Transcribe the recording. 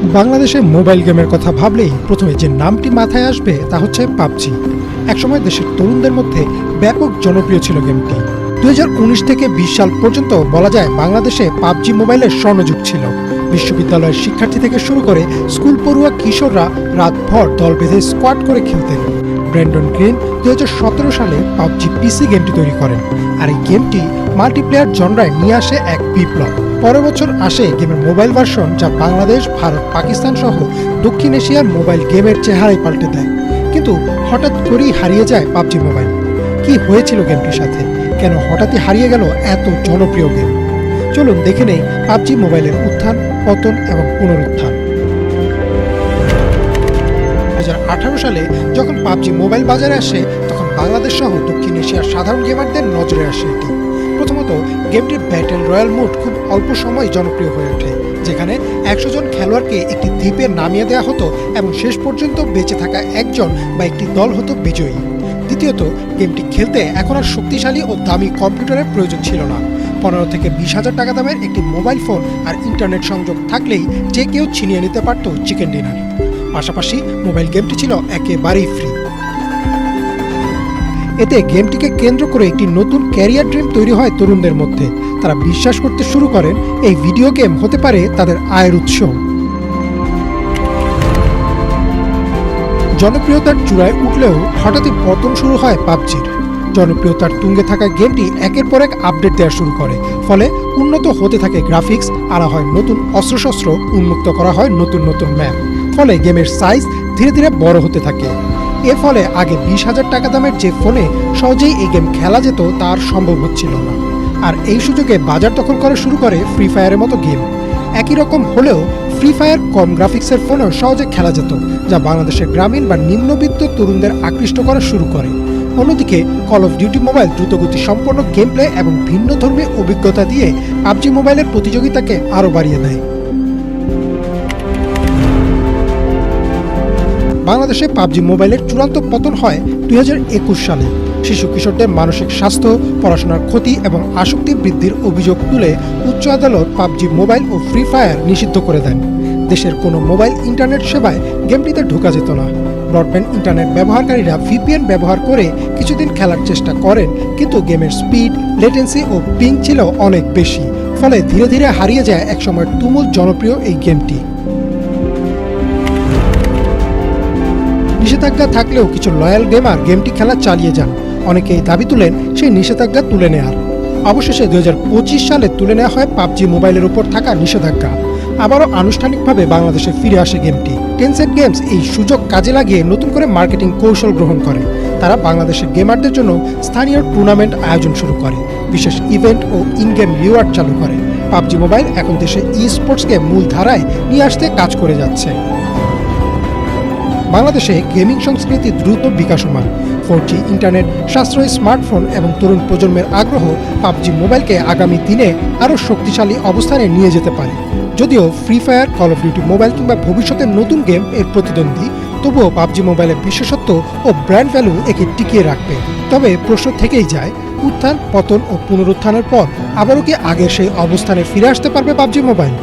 বাংলাদেশে মোবাইল গেমের কথা ভাবলেই প্রথমে যে নামটি মাথায় আসবে তা হচ্ছে পাবজি। একসময় দেশের তরুণদের মধ্যে ব্যাপক জনপ্রিয় ছিল গেমটি। দু হাজার উনিশ থেকে বিশ সাল পর্যন্ত বলা যায় বাংলাদেশে পাবজি মোবাইলের স্বর্ণযুগ ছিল। বিশ্ববিদ্যালয়ের শিক্ষার্থী থেকে শুরু করে স্কুল পড়ুয়া কিশোররা রাতভর দল বেঁধে স্কোয়াড করে খেলতেন। ব্র্যান্ডন গ্রিন দুই হাজার সতেরো সালে পাবজি পিসি গেমটি তৈরি করেন। আর এই গেমটি মাল্টিপ্লেয়ার জনরায় নিয়ে আসে এক বিপ্লব। পরের বছর আসে গেমের মোবাইল ভার্সন যা বাংলাদেশ, ভারত, পাকিস্তান সহ দক্ষিণ এশিয়ার মোবাইল গেমের চেহারাই পাল্টে দেয়। কিন্তু হঠাৎ করেই হারিয়ে যায় পাবজি মোবাইল। কি হয়েছিল গেমটির সাথে? কেন হঠাৎই হারিয়ে গেল এত জনপ্রিয় গেম? চলুন দেখে নেই পাবজি মোবাইলের উত্থান, পতন এবং পুনরুত্থান। দু হাজার আঠারো সালে যখন পাবজি মোবাইল বাজারে আসে, তখন বাংলাদেশ সহ দক্ষিণ এশিয়ার সাধারণ গেমারদের নজরে আসে এটি। প্রথমত গেমটির ব্যাটেল রয়্যাল মোড খুব অল্প সময় জনপ্রিয় হয়ে ওঠে, যেখানে একশো জন খেলোয়াড়কে একটি দ্বীপে নামিয়ে দেওয়া হতো এবং শেষ পর্যন্ত বেঁচে থাকা একজন বা একটি দল হতো বিজয়ী। দ্বিতীয়ত, গেমটি খেলতে এখন আর শক্তিশালী ও দামি কম্পিউটারের প্রয়োজন ছিল না। পনেরো থেকে বিশ হাজার টাকা দামের একটি মোবাইল ফোন আর ইন্টারনেট সংযোগ থাকলেই যে কেউ ছিনিয়ে নিতে পারত চিকেন ডিনার। পাশাপাশি মোবাইল গেমটি ছিল একেবারেই ফ্রি এতে গেমটিকে কেন্দ্র করে একটি নতুন ক্যারিয়ার ড্রিম তৈরি হয় তরুণদের মধ্যে। তারা বিশ্বাস করতে শুরু করেন, এই ভিডিও গেম হতে পারে তাদের আয়ের উৎস। জনপ্রিয়তার চূড়ায় উঠলেও হঠাৎই পতন শুরু হয় পাবজির। জনপ্রিয়তার তুঙ্গে থাকা গেমটি একের পর এক আপডেট দেওয়া শুরু করে, ফলে উন্নত হতে থাকে গ্রাফিক্স, আনা হয় নতুন অস্ত্রশস্ত্র, উন্মুক্ত করা হয় নতুন নতুন ম্যাপ, ফলে গেমের সাইজ ধীরে ধীরে বড় হতে থাকে। এর ফলে আগে বিশ হাজার টাকা দামের যে ফোনে সহজেই এই গেম খেলা যেত, তার সম্ভব হচ্ছিল না। আর এই সুযোগে বাজার দখল করা শুরু করে ফ্রি ফায়ারের মতো গেম। একই রকম হলেও ফ্রি ফায়ার কম গ্রাফিক্সের ফোনেও সহজে খেলা যেত, যা বাংলাদেশের গ্রামীণ বা নিম্নবিত্ত তরুণদের আকৃষ্ট করা শুরু করে। অন্যদিকে কল অফ ডিউটি মোবাইল দ্রুতগতি সম্পন্ন গেম প্লে এবং ভিন্ন ধর্মী অভিজ্ঞতা দিয়ে পাবজি মোবাইলের প্রতিযোগিতাকে আরও বাড়িয়ে দেয়। বাংলাদেশে পাবজি মোবাইলের চূড়ান্ত পতন হয় দুই হাজার একুশ সালে। শিশু কিশোরদের মানসিক স্বাস্থ্য, পড়াশোনার ক্ষতি এবং আসক্তি বৃদ্ধির অভিযোগ তুলে উচ্চ আদালত পাবজি মোবাইল ও ফ্রি ফায়ার নিষিদ্ধ করে দেন। দেশের কোনো মোবাইল ইন্টারনেট সেবায় গেমটিতে ঢোকা যেত না। ব্রডব্যান্ড ইন্টারনেট ব্যবহারকারীরা ভিপিএন ব্যবহার করে কিছুদিন খেলার চেষ্টা করেন, কিন্তু গেমের স্পিড, লেটেন্সি ও পিং ছিল অনেক বেশি, ফলে ধীরে ধীরে হারিয়ে যায় একসময় তুমুল জনপ্রিয় এই গেমটি। নিষেধাজ্ঞা থাকলেও কিছু লয়াল গেমার গেমটি খেলা চালিয়ে যান। অনেকেই দাবি তুলেন সেই নিষেধাজ্ঞা তুলে নেয়ার। অবশেষে দু হাজার পঁচিশ সালে তুলে নেওয়া হয় পাবজি মোবাইলের উপর থাকা নিষেধাজ্ঞা। আবারও আনুষ্ঠানিকভাবে বাংলাদেশে ফিরে আসে গেমটি টেনসেট গেমস এই সুযোগ কাজে লাগিয়ে নতুন করে মার্কেটিং কৌশল গ্রহণ করে। তারা বাংলাদেশের গেমারদের জন্য স্থানীয় টুর্নামেন্ট আয়োজন শুরু করে, বিশেষ ইভেন্ট ও ইন গেম রিওয়ার্ড চালু করে। পাবজি মোবাইল এখন দেশে ই স্পোর্টসকে মূল ধারায় নিয়ে আসতে কাজ করে যাচ্ছে। বাংলাদেশে গেমিং সংস্কৃতি দ্রুত বিকাশমান। ফোর জি ইন্টারনেট, সাশ্রয়ী স্মার্টফোন এবং তরুণ প্রজন্মের আগ্রহ পাবজি মোবাইলকে আগামী দিনে আরও শক্তিশালী অবস্থানে নিয়ে যেতে পারে। যদিও free fire call of duty mobile কিংবা ভবিষ্যতের নতুন গেম এর প্রতিদ্বন্দ্বী, তবুও পাবজি মোবাইলের বিশেষত্ব ও ব্র্যান্ড ভ্যালু একে টিকিয়ে রাখবে। তবে প্রশ্ন থেকেই যায়, উত্থান, পতন ও পুনরুত্থানের পর আবারও কি আগের সেই অবস্থানে ফিরে আসতে পারবে পাবজি মোবাইল?